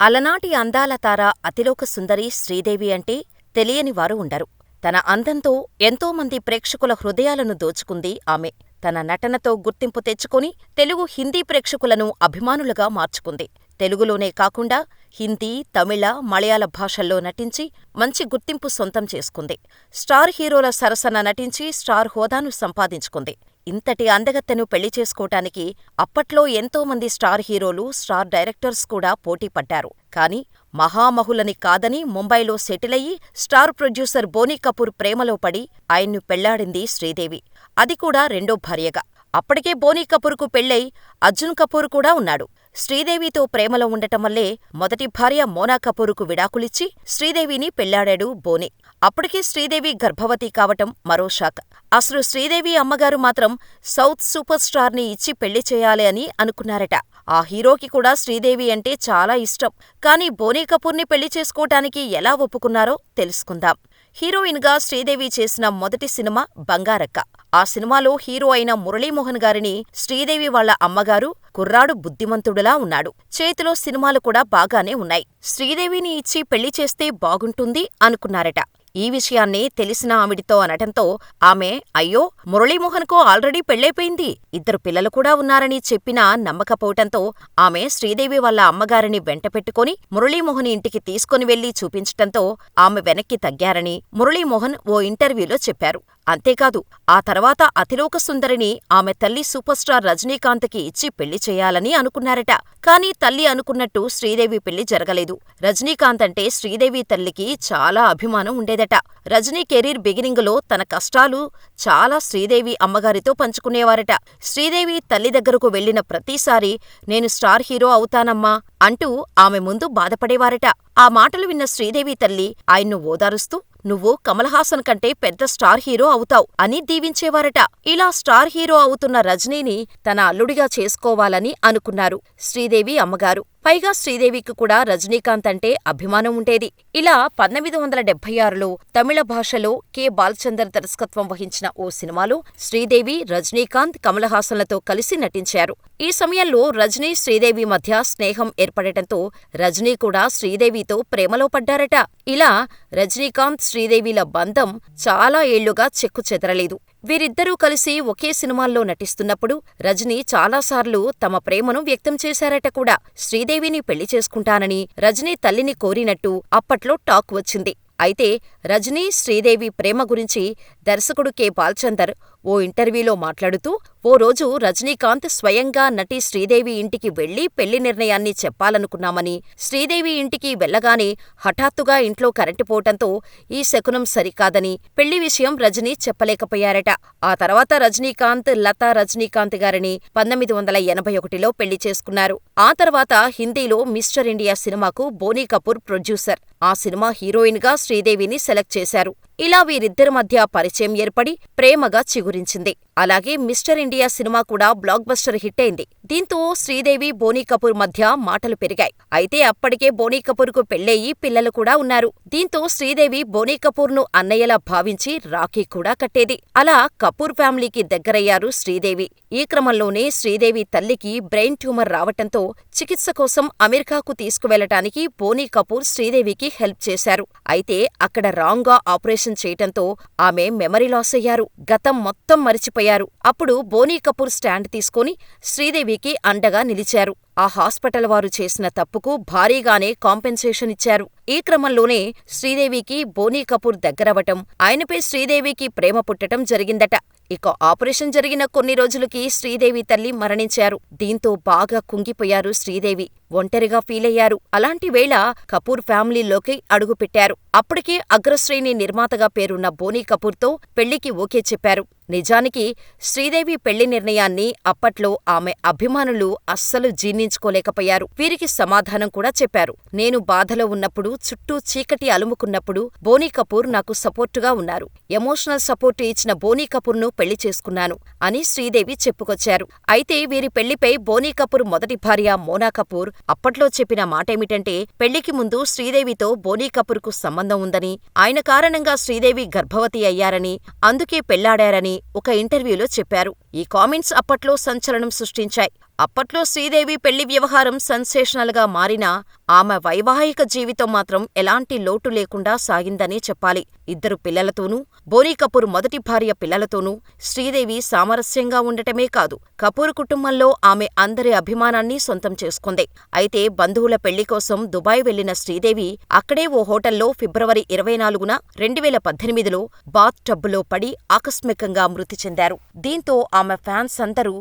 అలనాటి అందాల తార అతిలోక సుందరి శ్రీదేవి అంటే తెలియని వారు ఉండరు. తన అందంతో ఎంతోమంది ప్రేక్షకుల హృదయాలను దోచుకుంది ఆమె. తన నటనతో గుర్తింపు తెచ్చుకొని తెలుగు, హిందీ ప్రేక్షకులను అభిమానులుగా మార్చుకుంది. తెలుగులోనే కాకుండా హిందీ, తమిళ, మలయాళ భాషల్లో నటించి మంచి గుర్తింపు సొంతం చేసుకుంది. స్టార్ హీరోల సరసన నటించి స్టార్ హోదాను సంపాదించుకుంది. ఇంతటి అందగత్తెను పెళ్ళి చేసుకోటానికి అప్పట్లో ఎంతోమంది స్టార్ హీరోలు, స్టార్ డైరెక్టర్స్ కూడా పోటీపడ్డారు. కాని మహామహులని కాదని ముంబైలో సెటిలయి స్టార్ ప్రొడ్యూసర్ బోనీ కపూర్ ప్రేమలో పడి ఆయన్ను పెళ్ళాడింది శ్రీదేవి. అది కూడా రెండో భార్యగా. అప్పటికే బోనీ కపూర్కు పెళ్ళై అర్జున్ కపూర్ కూడా ఉన్నాడు. శ్రీదేవితో ప్రేమలో ఉండటం వల్లే మొదటి భార్య మోనా కపూరుకు విడాకులిచ్చి శ్రీదేవిని పెళ్ళాడాడు బోని. అప్పటికే శ్రీదేవి గర్భవతి కావటం మరో షాక్. అసలు శ్రీదేవి అమ్మగారు మాత్రం సౌత్ సూపర్ స్టార్ని ఇచ్చి పెళ్ళి చేయాలి అని అనుకున్నారట. ఆ హీరోకి కూడా శ్రీదేవి అంటే చాలా ఇష్టం. కానీ బోనీ కపూర్ని పెళ్ళి చేసుకోటానికి ఎలా ఒప్పుకున్నారో తెలుసుకుందాం. హీరోయిన్గా శ్రీదేవి చేసిన మొదటి సినిమా బంగారక్క. ఆ సినిమాలో హీరో అయిన మురళీమోహన్ గారిని శ్రీదేవి వాళ్ళ అమ్మగారు కుర్రాడు బుద్ధిమంతుడులా ఉన్నాడు. చేతిలో సినిమాలు కూడా బాగానే ఉన్నాయి. శ్రీదేవిని ఇచ్చి పెళ్ళి చేస్తే బాగుంటుంది అనుకున్నారట. ఈ విషయాన్ని తెలిసిన ఆవిడితో అనటంతో ఆమె అయ్యో మురళీమోహన్కు ఆల్రెడీ పెళ్ళైపోయింది. ఇద్దరు పిల్లలు కూడా ఉన్నారని చెప్పినా నమ్మకపోవటంతో ఆమె శ్రీదేవి వాళ్ళ అమ్మగారిని వెంటపెట్టుకుని మురళీమోహన్ ఇంటికి తీసుకుని వెళ్ళి చూపించటంతో ఆమె వెనక్కి తగ్గారని మురళీమోహన్ ఓ ఇంటర్వ్యూలో చెప్పారు. అంతేకాదు ఆ తర్వాత అతిలోక సుందరిని ఆమె తల్లి సూపర్ స్టార్ రజనీకాంత్కి ఇచ్చి పెళ్ళి చేయాలని అనుకున్నారట. కానీ తల్లి అనుకున్నట్టు శ్రీదేవి పెళ్ళి జరగలేదు. రజనీకాంత్ అంటే శ్రీదేవి తల్లికి చాలా అభిమానం ఉండేదట. రజనీ కెరీర్ బిగినింగులో తన కష్టాలు చాలా శ్రీదేవి అమ్మగారితో పంచుకునేవారట. శ్రీదేవి తల్లి దగ్గరకు వెళ్ళిన ప్రతిసారీ నేను స్టార్ హీరో అవుతానమ్మా అంటూ ఆమె ముందు బాధపడేవారట. ఆ మాటలు విన్న శ్రీదేవి తల్లి ఆయన్ను ఓదారుస్తూ నువ్వు కమల్ హాసన్ కంటే పెద్ద స్టార్ హీరో అవుతావ్ అని దీవించేవారట. ఇలా స్టార్ హీరో అవుతున్న రజనీని తన అల్లుడిగా చేసుకోవాలని అనుకున్నారు శ్రీదేవి అమ్మగారు. పైగా శ్రీదేవికి కూడా రజనీకాంత్ అంటే అభిమానం ఉండేది. ఇలా పంతొమ్మిది వందల డెబ్బై ఆరులో తమిళ భాషలో కె. బాలచందర్ దర్శకత్వం వహించిన ఓ సినిమాలో శ్రీదేవి, రజనీకాంత్, కమల్ హాసన్లతో కలిసి నటించారు. ఈ సమయంలో రజనీ, శ్రీదేవి మధ్య స్నేహం ఏర్పడటంతో రజనీ కూడా శ్రీదేవితో ప్రేమలో పడ్డారట. ఇలా రజనీకాంత్, శ్రీదేవిల బంధం చాలా ఏళ్ళుగా చెక్కుచెదరలేదు. వీరిద్దరూ కలిసి ఒకే సినిమాల్లో నటిస్తున్నప్పుడు రజనీ చాలాసార్లు తమ ప్రేమను వ్యక్తం చేశారట కూడా. శ్రీదేవిని పెళ్ళి చేసుకుంటానని రజనీ తల్లిని కోరినట్టు అప్పట్లో టాక్ వచ్చింది. అయితే రజనీ, శ్రీదేవి ప్రేమ గురించి దర్శకుడు కె. బాల్చందర్ ఓ ఇంటర్వ్యూలో మాట్లాడుతూ ఓ రోజు రజనీకాంత్ స్వయంగా నటి శ్రీదేవి ఇంటికి వెళ్ళి పెళ్ళి నిర్ణయాన్ని చెప్పాలనుకున్నామని, శ్రీదేవి ఇంటికి వెళ్ళగానే హఠాత్తుగా ఇంట్లో కరెంటు పోవటంతో ఈ శకునం సరికాదని, పెళ్ళి విషయం రజనీ చెప్పలేకపోయారట. ఆ తర్వాత రజనీకాంత్, లతా రజనీకాంత్ గారిని పంతొమ్మిది వందల ఎనభై ఒకటిలో పెళ్ళి చేసుకున్నారు. ఆ తర్వాత హిందీలో మిస్టర్ ఇండియా సినిమాకు బోనీ కపూర్ ప్రొడ్యూసర్. ఆ సినిమా హీరోయిన్గా శ్రీదేవిని సెలెక్ట్ చేశారు. ఇలా వీరిద్దరి మధ్య పరిచయం ఏర్పడి ప్రేమగా చిగురించింది. అలాగే మిస్టర్ ఇండియా సినిమా కూడా బ్లాక్ బస్టర్ హిట్ అయింది. దీంతో శ్రీదేవి, బోనీ కపూర్ మధ్య మాటలు పెరిగాయి. అయితే అప్పటికే బోనీ కపూర్కు పెళ్ళయి పిల్లలు కూడా ఉన్నారు. దీంతో శ్రీదేవి బోనీ కపూర్ను అన్నయ్యలా భావించి రాఖీ కూడా కట్టేది. అలా కపూర్ ఫ్యామిలీకి దగ్గరయ్యారు శ్రీదేవి. ఈ క్రమంలోనే శ్రీదేవి తల్లికి బ్రెయిన్ ట్యూమర్ రావటంతో చికిత్స కోసం అమెరికాకు తీసుకువెళ్ళటానికి బోనీ కపూర్ శ్రీదేవికి హెల్ప్ చేశారు. అయితే అక్కడ రాంగ్గా ఆపరేషన్ చేయటంతో ఆమె మెమరీ లాస్ అయ్యారు. గతం మొత్తం మరిచిపోయి అప్పుడు బోనీ కపూర్ స్టాండ్ తీసుకుని శ్రీదేవికి అండగా నిలిచారు. ఆ హాస్పిటల్ వారు చేసిన తప్పుకు భారీగానే కాంపెన్సేషన్ ఇచ్చారు. ఈ క్రమంలోనే శ్రీదేవికి బోనీ కపూర్ దగ్గరవటం, ఆయనపై శ్రీదేవికి ప్రేమ పుట్టటం జరిగిందట. ఇక ఆపరేషన్ జరిగిన కొన్ని రోజులకి శ్రీదేవి తల్లి మరణించారు. దీంతో బాగా కుంగిపోయారు శ్రీదేవి. ఒంటరిగా ఫీలయ్యారు. అలాంటి వేళ కపూర్ ఫ్యామిలీలోకి అడుగుపెట్టారు. అప్పటికే అగ్రశ్రేణి నిర్మాతగా పేరున్న బోనీ కపూర్తో పెళ్ళికి ఓకే చెప్పారు. నిజానికి శ్రీదేవి పెళ్ళి నిర్ణయాన్ని అప్పట్లో ఆమె అభిమానులు అస్సలు జీర్ణించుకోలేకపోయారు. వీరికి సమాధానం కూడా చెప్పారు. నేను బాధలో ఉన్నప్పుడు, చుట్టూ చీకటి అలుముకున్నప్పుడు బోనీ కపూర్ నాకు సపోర్టుగా ఉన్నారు. ఎమోషనల్ సపోర్టు ఇచ్చిన బోనీ కపూర్ను పెళ్ళి చేసుకున్నాను అని శ్రీదేవి చెప్పుకొచ్చారు. అయితే వీరి పెళ్ళిపై బోనీ కపూర్ మొదటి భార్య మోనా కపూర్ అప్పట్లో చెప్పిన మాటేమిటంటే పెళ్ళికి ముందు శ్రీదేవితో బోనీ కపూర్కు సంబంధం ఉందని, ఆయన కారణంగా శ్రీదేవి గర్భవతి అయ్యారని, అందుకే పెళ్ళాడారని ఒక ఇంటర్వ్యూలో చెప్పారు. ఈ కామెంట్స్ అప్పట్లో సంచలనం సృష్టించాయి. అప్పట్లో శ్రీదేవి పెళ్ళి వ్యవహారం సెన్సేషనల్గా మారినా ఆమె వైవాహిక జీవితం మాత్రం ఎలాంటి లోటు లేకుండా సాగిందనే చెప్పాలి. ఇద్దరు పిల్లలతోనూ, బోనీ కపూర్ మొదటి భార్య పిల్లలతోనూ శ్రీదేవి సామరస్యంగా ఉండటమే కాదు, కపూర్ కుటుంబంలో ఆమె అందరి అభిమానాన్ని సొంతం చేసుకుంది. అయితే బంధువుల పెళ్ళి కోసం దుబాయ్ వెళ్ళిన శ్రీదేవి అక్కడే ఓ హోటల్లో ఫిబ్రవరి ఇరవై నాలుగున, రెండువేల పద్దెనిమిదిలో బాత్ టబ్బులో పడి ఆకస్మికంగా మృతి చెందారు. దీంతో ఆమె ఫ్యాన్స్ అందరూ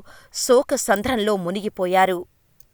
శోకసంద్రంలో మునిగిపోయారు.